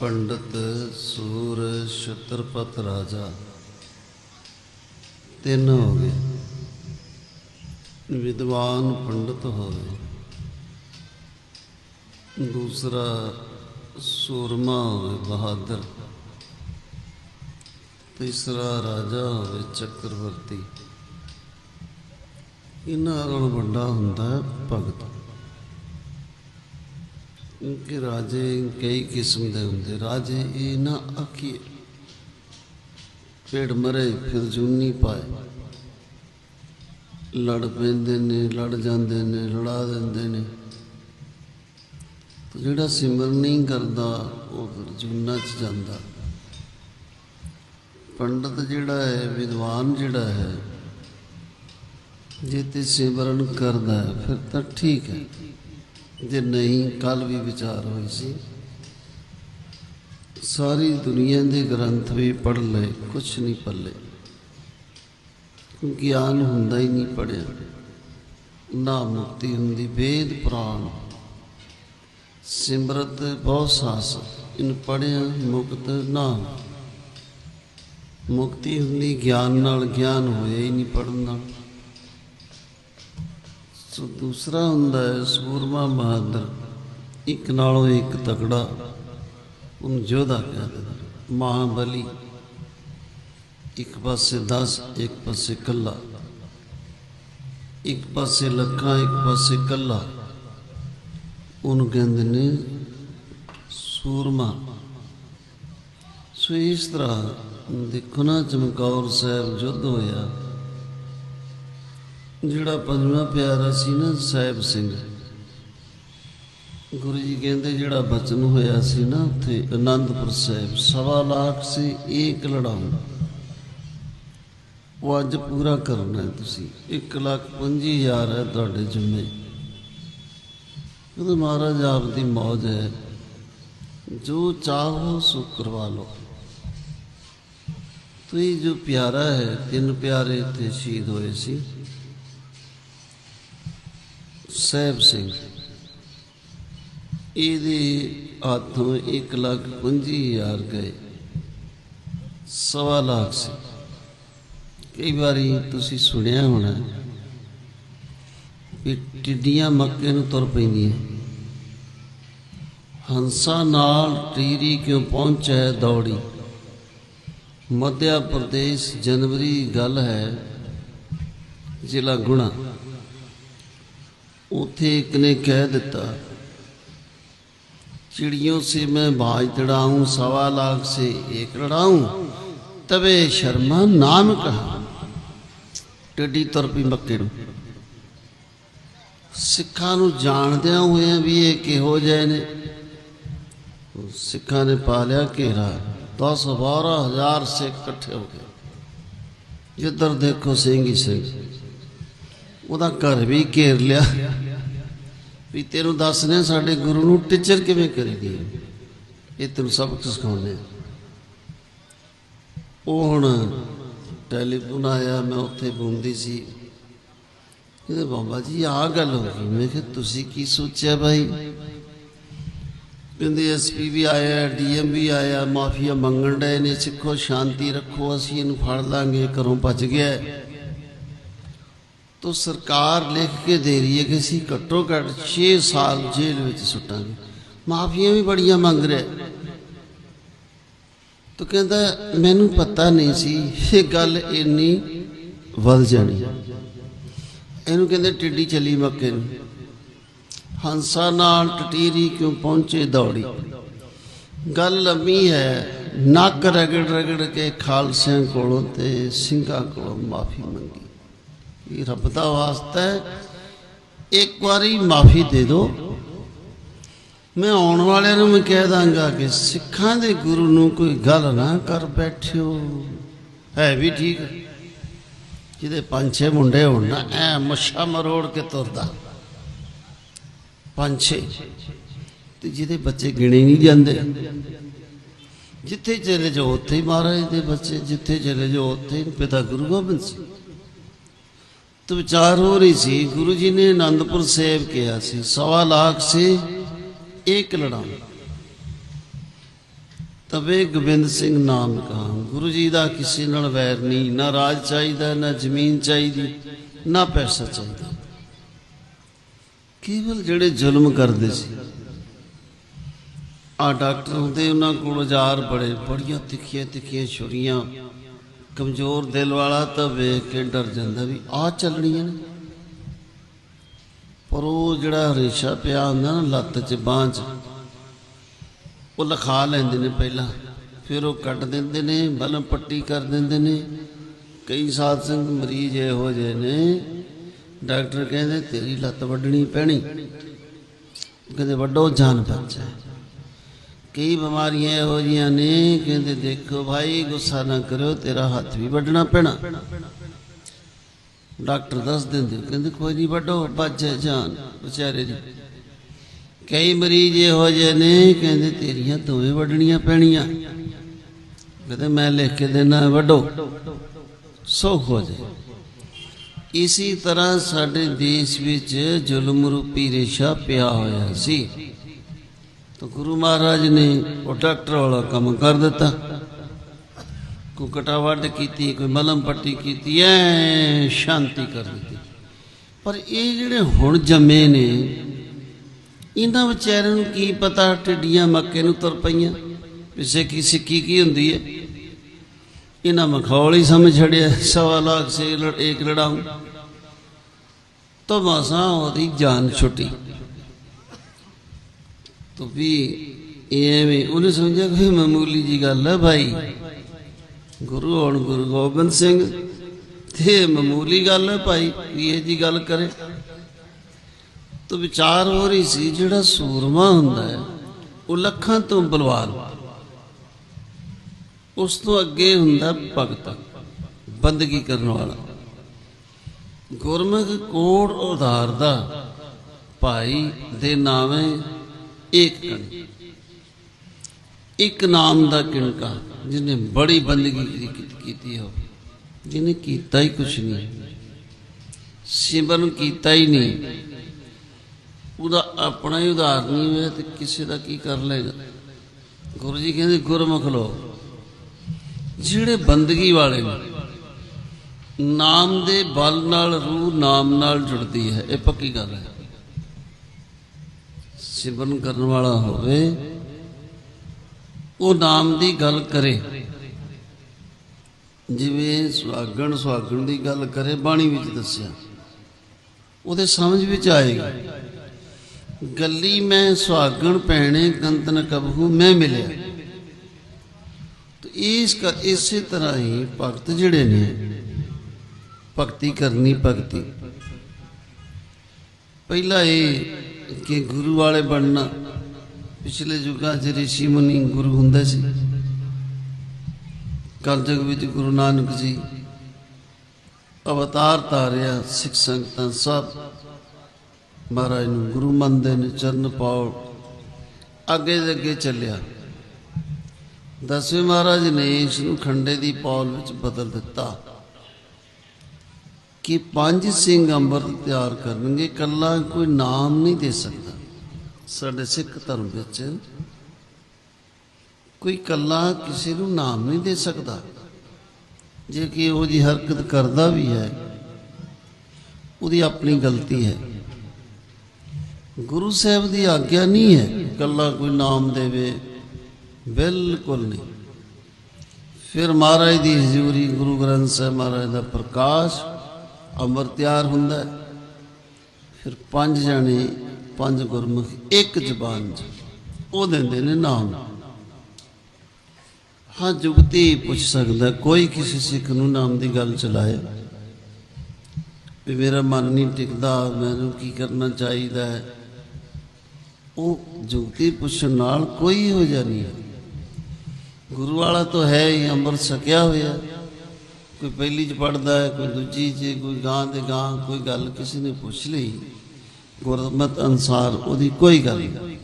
ਪੰਡਤ ਸੂਰ ਛਤਰਪਤ ਰਾਜਾ। ਤਿੰਨ ਹੋ ਗਏ। ਵਿਦਵਾਨ ਪੰਡਤ ਹੋਵੇ ਦੂਸਰਾ ਸੂਰਮਾ ਹੋਵੇ ਬਹਾਦਰ। ਤੀਸਰਾ ਰਾਜਾ ਹੋਵੇ ਚੱਕਰਵਰਤੀ। ਇਹਨਾਂ ਨਾਲੋਂ ਵੱਡਾ ਹੁੰਦਾ ਹੈ ਭਗਤ। ਕਿ ਰਾਜੇ ਕਈ ਕਿਸਮ ਦੇ ਹੁੰਦੇ। ਰਾਜੇ ਇਹ ਨਾ ਆਖੀਏ ਪੇੜ ਮਰੇ ਫਿਰ ਜੂਨੀ ਪਾਏ। ਲੜ ਪੈਂਦੇ ਨੇ ਲੜ ਜਾਂਦੇ ਨੇ ਲੜਾ ਦਿੰਦੇ ਨੇ। ਜਿਹੜਾ ਸਿਮਰਨ ਨਹੀਂ ਕਰਦਾ ਉਹ ਫਿਰ ਜੂਨਾ ਚ ਜਾਂਦਾ। ਪੰਡਤ ਜਿਹੜਾ ਹੈ ਵਿਦਵਾਨ ਜਿਹੜਾ ਹੈ ਜੇ ਤੇ ਸਿਮਰਨ ਕਰਦਾ ਹੈ, ਫਿਰ ਤਾਂ ਠੀਕ ਹੈ। ਜੇ ਨਹੀਂ ਕੱਲ ਵੀ ਵਿਚਾਰ ਹੋਈ ਸੀ। ਸਾਰੀ ਦੁਨੀਆ ਦੇ ਗ੍ਰੰਥ ਵੀ ਪੜ੍ਹ ਲਏ, ਕੁਛ ਨਹੀਂ ਪੱਲੇ ਗਿਆਨ ਹੁੰਦਾ ਹੀ ਨਹੀਂ ਪੜਿਆ ਨਾ ਮੁਕਤੀ ਹੁੰਦੀ, ਵੇਦ ਪੁਰਾਣ। ਸਿਮਰਤ ਬਹੁ ਸਾਸ ਇਨ ਪੜਿਆ ਮੁਕਤ ਨਾ। ਮੁਕਤੀ ਹੁੰਦੀ, ਗਿਆਨ ਨਾਲ ਗਿਆਨ ਹੋਇਆ ਹੀ ਨਹੀਂ ਪੜਨ ਨਾਲ। ਸੋ ਦੂਸਰਾ ਹੁੰਦਾ ਹੈ ਸੂਰਮਾ ਬਹਾਦਰ। ਇੱਕ ਨਾਲੋਂ ਇੱਕ ਤਕੜਾ, ਉਹਨੂੰ ਯੋਧਾ ਕਹਿੰਦੇ ਨੇ, ਮਹਾਬਲੀ। ਇੱਕ ਪਾਸੇ 10 ਇੱਕ ਪਾਸੇ ਕੱਲਾ। ਇੱਕ ਪਾਸੇ ਲੱਖਾਂ, ਇੱਕ ਪਾਸੇ ਕੱਲਾ। ਉਹਨੂੰ ਕਹਿੰਦੇ ਨੇ ਸੂਰਮਾ। ਸੋ ਇਸ ਤਰ੍ਹਾਂ ਦੇਖੋ ਨਾ ਚਮਕੌਰ ਸਾਹਿਬ ਯੁੱਧ ਹੋਇਆ। ਜਿਹੜਾ ਪੰਜਵਾਂ ਪਿਆਰਾ ਸੀ ਨਾ ਸਾਹਿਬ ਸਿੰਘ। ਗੁਰੂ ਜੀ ਕਹਿੰਦੇ ਜਿਹੜਾ ਬਚਨ ਹੋਇਆ ਸੀ ਨਾ ਉੱਥੇ ਆਨੰਦਪੁਰ ਸਾਹਿਬ, ਸਵਾ ਲੱਖ ਸੀ ਏਕ ਲੜਾਉ। ਉਹ ਅੱਜ ਪੂਰਾ ਕਰਨਾ ਹੈ ਤੁਸੀਂ। 1 ਲੱਖ ਪੰਜੀ ਹਜ਼ਾਰ ਹੈ ਤੁਹਾਡੇ ਜਿੰਮੇ। ਉਹ ਮਹਾਰਾਜ, ਆਪ ਦੀ ਮੌਜ ਹੈ। ਜੋ ਚਾਹੋ ਸੋ ਕਰਵਾ ਲਓ। ਤੁਸੀਂ ਜੋ ਪਿਆਰਾ ਹੈ, ਤਿੰਨ ਪਿਆਰੇ ਤੇ ਸ਼ਹੀਦ ਹੋਏ ਸੀ। ਸਹਿਬ ਸਿੰਘ। ਇਹਦੇ ਹੱਥੋਂ 1 ਲੱਖ ਪੰਜੀ ਹਜ਼ਾਰ ਗਏ। ਸਵਾ ਲੱਖ ਸੀ। ਕਈ ਵਾਰੀ ਤੁਸੀਂ ਸੁਣਿਆ ਹੋਣਾ ਵੀ ਟਿੱਡੀਆਂ ਮੱਕੇ ਨੂੰ ਤੁਰ ਪੈਂਦੀਆਂ। ਹੰਸਾ ਨਾਲ ਟੀਰੀ ਕਿਉਂ ਪਹੁੰਚੈ ਦੌੜੀ? ਮੱਧਿਆ ਪ੍ਰਦੇਸ਼ ਜਨਵਰੀ ਗੱਲ ਹੈ ਜ਼ਿਲ੍ਹਾ ਗੁਣਾ। उथे एक ने कह देता चिड़ियों से मैं बाज लड़ाऊं सवा लाख से एक लड़ाऊं तबे शर्मा नाम कहा ਟੱਡੀ ਤੁਰ ਪਈ ਮੱਕੇ ਨੂੰ ਸਿੱਖਾਂ ਨੂੰ ਜਾਣਦਿਆਂ ਹੋਇਆਂ ਵੀ ਇਹ ਕਿਹੋ ਜਿਹੇ ਨੇ ਉਹ ਸਿੱਖਾਂ ਨੇ ਪਾ ਲਿਆ ਘੇਰਾ 10 12000 ਸਿੱਖ ਇਕੱਠੇ ਹੋ ਗਏ ਜਿੱਧਰ ਦੇਖੋ ਸਿੰਘ ਹੀ ਸਿੰਘ ਉਹਦਾ ਘਰ ਵੀ ਘੇਰ ਲਿਆ। ਵੀ ਤੈਨੂੰ ਦੱਸਨੇ ਸਾਡੇ ਗੁਰੂ ਨੂੰ ਟੀਚਰ ਕਿਵੇਂ ਕਰੀਦੀ ਹੈ ਇਹ ਤੈਨੂੰ ਸਬਕ ਸਿਖਾਉਂਦੇ ਉਹ ਹੁਣ ਟੈਲੀਫੋਨ ਆਇਆ, ਮੈਂ ਉੱਥੇ ਬੁੰਦੀ ਸੀ। ਕਹਿੰਦੇ, ਬਾਬਾ ਜੀ, ਆਹ ਗੱਲ ਹੋ ਗਈ। ਮੈਂ ਕਿਹਾ, ਤੁਸੀਂ ਕੀ ਸੋਚਿਆ ਭਾਈ ਕਹਿੰਦੇ ਐਸਪੀ ਵੀ ਆਇਆ ਡੀਐਮ ਵੀ ਆਇਆ, ਮਾਫੀਆ ਮੰਗਣ ਡਏ ਨੇ, ਸਿੱਖੋ, ਸ਼ਾਂਤੀ ਰੱਖੋ, ਅਸੀਂ ਇਹਨੂੰ ਫੜ ਲਾਂਗੇ, ਘਰੋਂ ਭੱਜ ਗਿਆ। ਤੋ ਸਰਕਾਰ ਲਿਖ ਕੇ ਦੇ ਰਹੀ ਹੈ ਕਿ ਅਸੀਂ ਘੱਟੋ ਘੱਟ 6 ਸਾਲ ਜੇਲ੍ਹ ਵਿੱਚ ਸੁੱਟਾਂਗੇ। ਮਾਫੀਆਂ ਵੀ ਬੜੀਆਂ ਮੰਗ ਰਿਹਾ ਤੋ ਕਹਿੰਦਾ, ਮੈਨੂੰ ਪਤਾ ਨਹੀਂ ਸੀ ਇਹ ਗੱਲ ਇੰਨੀ ਵੱਧ ਜਾਣੀ। ਇਹਨੂੰ ਕਹਿੰਦੇ ਟਿੱਡੀ ਚਲੀ ਮੱਕੇ ਨੂੰ। ਹੰਸਾ ਨਾਲ ਟਟੀਰੀ ਕਿਉਂ ਪਹੁੰਚੇ ਦੌੜੀ? ਗੱਲ ਲੰਮੀ ਹੈ। ਨੱਕ ਰਗੜ ਰਗੜ ਕੇ ਖਾਲਸਿਆਂ ਕੋਲੋਂ ਤੇ ਸਿੰਘਾਂ ਕੋਲੋਂ ਮਾਫੀ ਮੰਗੀ। ਇਹ ਰੱਬ ਦਾ ਵਾਸਤਾ ਇੱਕ ਵਾਰੀ ਮਾਫੀ ਦੇ ਦਿਓ। ਮੈਂ ਆਉਣ ਵਾਲਿਆਂ ਨੂੰ ਮੈਂ ਕਹਿ ਦਾਂਗਾ ਕਿ ਸਿੱਖਾਂ ਦੇ ਗੁਰੂ ਨੂੰ ਕੋਈ ਗੱਲ ਨਾ ਕਰ ਬੈਠਿਓ। ਹੈ ਵੀ ਠੀਕ। ਜਿਹਦੇ ਪੰਜ ਛੇ ਮੁੰਡੇ ਹੋਣ ਨਾ, ਐ ਮੱਛਾ ਮਰੋੜ ਕੇ ਤੁਰਦਾ। ਪੰਜ ਛੇ। ਤੇ ਜਿਹਦੇ ਬੱਚੇ ਗਿਣੇ ਨਹੀਂ ਜਾਂਦੇ। ਜਿੱਥੇ ਚਲੇ ਜਾਓ, ਉੱਥੇ ਹੀ ਮਹਾਰਾਜ ਦੇ ਬੱਚੇ, ਜਿੱਥੇ ਚਲੇ ਜਾਓ, ਉੱਥੇ ਪਿਤਾ ਗੁਰੂ ਗੋਬਿੰਦ ਸਿੰਘ। तो ਵਿਚਾਰ ਹੋ ਰਹੀ ਸੀ, ਗੁਰੂ ਜੀ ਨੇ ਅਨੰਦਪੁਰ ਸਾਹਿਬ ਕਿਹਾ ਸੀ, ਸਵਾ ਲੱਖ ਸੀ, ਇੱਕ ਲੜਾਉਂ ਤਵੇ ਗੋਬਿੰਦ ਸਿੰਘ ਨਾਮ ਕਹਾ ਗੁਰੂ ਜੀ ਦਾ ਕਿਸੇ ਨਾਲ ਵੈਰ ਨਹੀਂ, ਨਾ ਰਾਜ ਚਾਹੀਦਾ, ਨਾ ਜ਼ਮੀਨ ਚਾਹੀਦੀ, ਨਾ ਪੈਸਾ ਚਾਹੀਦਾ। ਕੇਵਲ ਜਿਹੜੇ ਜ਼ੁਲਮ ਕਰਦੇ ਸੀ ਆ ਡਾਕਟਰ ਹੁੰਦੇ, ਉਹਨਾਂ ਕੋਲ ਹਜ਼ਾਰ ਬੜੇ, ਬੜੀਆਂ ਤਿੱਖੀਆਂ ਤਿੱਖੀਆਂ ਛੁਰੀਆਂ ਕਮਜ਼ੋਰ ਦਿਲ ਵਾਲਾ ਤਾਂ ਵੇਖ ਕੇ ਡਰ ਜਾਂਦਾ ਵੀ ਆ ਚੱਲਣੀਆਂ ਨੇ। ਪਰ ਉਹ ਜਿਹੜਾ ਰੇਸ਼ਾ ਪਿਆ ਹੁੰਦਾ ਨਾ ਲੱਤ 'ਚ, ਬਾਂਹ 'ਚ, ਉਹ ਲਖਾ ਲੈਂਦੇ ਨੇ ਪਹਿਲਾਂ। ਫਿਰ ਉਹ ਕੱਟ ਦਿੰਦੇ ਨੇ, ਬਲਮ ਪੱਟੀ ਕਰ ਦਿੰਦੇ ਨੇ। ਕਈ ਸਾਧ ਸਿੰਘ ਮਰੀਜ਼ ਇਹੋ ਜਿਹੇ ਨੇ, ਡਾਕਟਰ ਕਹਿੰਦੇ ਤੇਰੀ ਲੱਤ ਵੱਢਣੀ ਪੈਣੀ। ਕਹਿੰਦੇ ਵੱਡੋ ਜਾਨ ਬਚ ਕਈ ਬਿਮਾਰੀਆਂ ਇਹੋ ਜੀਆਂ ਨੇ? ਕਹਿੰਦੇ, ਦੇਖੋ ਭਾਈ, ਗੁੱਸਾ ਨਾ ਕਰਿਓ, ਤੇਰਾ ਹੱਥ ਵੀ ਵੱਢਣਾ ਪੈਣਾ। ਡਾਕਟਰ ਦੱਸ ਦਿੰਦੇ, ਕਹਿੰਦੇ, ਕੋਈ ਨਹੀਂ ਵੱਢੋ ਬਚ ਜਾਨ, ਵਿਚਾਰੇ ਦੀ। ਕਈ ਮਰੀਜ਼ ਇਹੋ ਜਿਹੇ ਨੇ, ਕਹਿੰਦੇ, ਤੇਰੀਆਂ ਦੋਵੇਂ ਵੱਢਣੀਆਂ ਪੈਣੀਆਂ। ਕਹਿੰਦੇ, ਮੈਂ ਲਿਖ ਕੇ ਦੇਣਾ ਵੱਢੋ। ਸੌਖ ਹੋ ਜਾਏ। ਇਸੇ ਤਰ੍ਹਾਂ ਸਾਡੇ ਦੇਸ਼ ਵਿੱਚ ਜ਼ੁਲਮ ਰੂਪੀ ਰੇਸ਼ਾ ਪਿਆ ਹੋਇਆ ਸੀ। ਤਾਂ ਗੁਰੂ ਮਹਾਰਾਜ ਨੇ ਉਹ ਡਾਕਟਰ ਵਾਲਾ ਕੰਮ ਕਰ ਦਿੱਤਾ। ਕੋਈ ਕਟਾ ਕੀਤੀ, ਕੋਈ ਮਲਮ ਪੱਟੀ ਕੀਤੀ, ਐ ਸ਼ਾਂਤੀ ਕਰ ਦਿੱਤੀ। ਪਰ ਇਹ ਜਿਹੜੇ ਹੁਣ ਜੰਮੇ ਨੇ, ਇਹਨਾਂ ਵਿਚਾਰਿਆਂ ਨੂੰ ਕੀ ਪਤਾ ਟਿੱਡੀਆਂ ਮੱਕੇ ਨੂੰ ਤੁਰ ਪਈਆਂ? ਪਿੱਛੇ ਕੀ ਸਿੱਕੀ ਕੀ ਹੁੰਦੀ ਹੈ? ਇਹਨਾਂ ਮਖੌਲ ਹੀ ਸਮਝ ਛੜਿਆ ਸਵਾ ਲੱਖ ਸੇ ਲੜ ਇੱਕ ਲੜਾਉਂ। ਤਾਂ ਮਾਸਾ ਉਹਦੀ ਜਾਨ ਛੁੱਟੀ। ਤੂੰ ਵੀ ਐਵੇਂ ਉਹਨੇ ਸਮਝਿਆ ਕਿ ਮਾਮੂਲੀ ਜੀ ਗੱਲ ਹੈ ਭਾਈ। ਗੁਰੂ ਹੁਣ ਗੁਰੂ ਗੋਬਿੰਦ ਸਿੰਘ, ਤੇ ਮਾਮੂਲੀ ਗੱਲ ਹੈ ਭਾਈ ਵੀ ਇਹ ਜੀ ਗੱਲ ਕਰੇ। ਤੋ ਵਿਚਾਰ ਹੋ ਰਹੀ ਸੀ ਜਿਹੜਾ ਸੂਰਮਾ ਹੁੰਦਾ ਹੈ, ਉਹ ਲੱਖਾਂ ਤੋਂ ਬਲਵਾਨ। ਉਸ ਤੋਂ ਅੱਗੇ ਹੁੰਦਾ ਭਗਤ, ਬੰਦਗੀ ਕਰਨ ਵਾਲਾ। ਗੁਰਮੁਖ ਕੋੜ ਉਧਾਰ ਦਾ ਭਾਈ ਦੇ ਨਾਵੇਂ ਇੱਕ ਕਣ ਇੱਕ ਨਾਮ ਦਾ ਕਿਣਕਾ ਜਿਹਨੇ ਬੜੀ ਬੰਦਗੀ ਕੀਤੀ ਹੋ ਜਿਹਨੇ ਕੀਤਾ ਹੀ ਕੁਛ ਨਹੀਂ। ਸਿਮਰਨ ਕੀਤਾ ਹੀ ਨਹੀਂ। ਉਹਦਾ ਆਪਣਾ ਹੀ ਉਧਾਰ ਨਹੀਂ ਹੋਇਆ ਤੇ ਕਿਸੇ ਦਾ ਕੀ ਕਰ ਲੇਗਾ ਗੁਰੂ ਜੀ ਕਹਿੰਦੇ, ਗੁਰਮੁਖ ਲੋ ਜਿਹੜੇ ਬੰਦਗੀ ਵਾਲੇ ਨੇ, ਨਾਮ ਦੇ ਬਲ ਨਾਲ, ਰੂਹ ਨਾਮ ਨਾਲ ਜੁੜਦੀ ਹੈ। ਇਹ ਪੱਕੀ ਗੱਲ ਹੈ। ਸਿਮਰਨ ਕਰਨ ਵਾਲਾ ਹੋਵੇ, ਉਹ ਨਾਮ ਦੀ ਗੱਲ ਕਰੇ। ਜਿਵੇਂ ਸੁਹਾਗਣ ਸੁਹਾਗਣ ਦੀ ਗੱਲ ਕਰੇ, ਬਾਣੀ ਵਿੱਚ ਦੱਸਿਆ। ਉਹਦੇ ਸਮਝ ਵਿੱਚ ਆਏਗੀ। ਗੱਲੀ ਮੈਂ ਸੁਹਾਗਣ ਪੈਣੇ ਗੰਤਨ ਕਬਹੂ ਮੈਂ ਮਿਲਿਆ। ਤੇ ਇਸ ਇਸੇ ਤਰ੍ਹਾਂ ਹੀ ਭਗਤ ਜਿਹੜੇ ਨੇ, ਭਗਤੀ ਕਰਨੀ ਭਗਤੀ। ਪਹਿਲਾ ਇਹ ਕਿ ਗੁਰੂ ਵਾਲੇ ਬਣਨਾ। ਪਿਛਲੇ ਯੁੱਗਾਂ 'ਚ ਰਿਸ਼ੀ ਮੁਨੀ ਗੁਰੂ ਹੁੰਦੇ ਸੀ। ਕਲਯੁਗ ਵਿੱਚ ਗੁਰੂ ਨਾਨਕ ਜੀ ਅਵਤਾਰ ਧਾਰਿਆ, ਸਿੱਖ ਸੰਗਤਾਂ ਸਭ ਮਹਾਰਾਜ ਨੂੰ ਗੁਰੂ ਮੰਨਦੇ ਨੇ, ਚਰਨ ਪਾਉ ਅੱਗੇ ਅੱਗੇ ਚੱਲਿਆ। ਦਸਵੇਂ ਮਹਾਰਾਜ ਨੇ ਇਸ ਨੂੰ ਖੰਡੇ ਦੀ ਪੌਲ ਵਿੱਚ ਬਦਲ ਦਿੱਤਾ। ਕਿ ਪੰਜ ਸਿੰਘ ਅੰਮ੍ਰਿਤ ਤਿਆਰ ਕਰਨਗੇ ਕੱਲਾ ਕੋਈ ਨਾਮ ਨਹੀਂ ਦੇ ਸਕਦਾ। ਸਾਡੇ ਸਿੱਖ ਧਰਮ ਵਿੱਚ ਕੋਈ ਕੱਲਾ ਕਿਸੇ ਨੂੰ ਨਾਮ ਨਹੀਂ ਦੇ ਸਕਦਾ। ਜੇ ਕਿ ਉਹ ਜੀ ਹਰਕਤ ਕਰਦਾ ਵੀ ਹੈ, ਉਹਦੀ ਆਪਣੀ ਗਲਤੀ ਹੈ। ਗੁਰੂ ਸਾਹਿਬ ਦੀ ਆਗਿਆ ਨਹੀਂ ਹੈ ਕੱਲਾ ਕੋਈ ਨਾਮ ਦੇਵੇ, ਬਿਲਕੁਲ ਨਹੀਂ। ਫਿਰ ਮਹਾਰਾਜ ਦੀ ਹਜ਼ੂਰੀ ਗੁਰੂ ਗ੍ਰੰਥ ਸਾਹਿਬ ਮਹਾਰਾਜ ਦਾ ਪ੍ਰਕਾਸ਼ ਅਮਰ ਤਿਆਰ ਹੁੰਦਾ ਫਿਰ ਪੰਜ ਜਣੇ, ਪੰਜ ਗੁਰਮੁਖ, ਇੱਕ ਜ਼ਬਾਨ ਉਹ ਦਿੰਦੇ ਨੇ ਨਾਮ। ਹਾਂ ਜੁਗਤੀ ਪੁੱਛ ਸਕਦਾ, ਕੋਈ ਕਿਸੇ ਸਿੱਖ ਨੂੰ ਨਾਮ ਦੀ ਗੱਲ ਚਲਾਏ। ਵੀ ਮੇਰਾ ਮਨ ਨਹੀਂ ਟਿਕਦਾ, ਮੈਨੂੰ ਕੀ ਕਰਨਾ ਚਾਹੀਦਾ ਹੈ? ਉਹ ਜੁਗਤੀ ਪੁੱਛਣ ਨਾਲ ਕੋਈ ਹੋ ਜਾਣੀ ਹੈ। ਗੁਰੂ ਵਾਲਾ ਤਾਂ ਹੈ ਹੀ, ਅੰਮ੍ਰਿਤ ਛਕਿਆ ਹੋਇਆ। ਕੋਈ ਪਹਿਲੀ ਚ ਪੜਦਾ ਹੈ, ਕੋਈ ਦੂਜੀ ਚ, ਕੋਈ ਗਾਂ ਦੇ ਗਾਂ, ਕੋਈ ਗੱਲ ਕਿਸੇ ਨੇ ਪੁੱਛ ਲਈ, ਗੁਰਮਤ ਅਨਸਾਰ ਉਹਦੀ ਕੋਈ ਗੱਲ ਨਹੀਂ।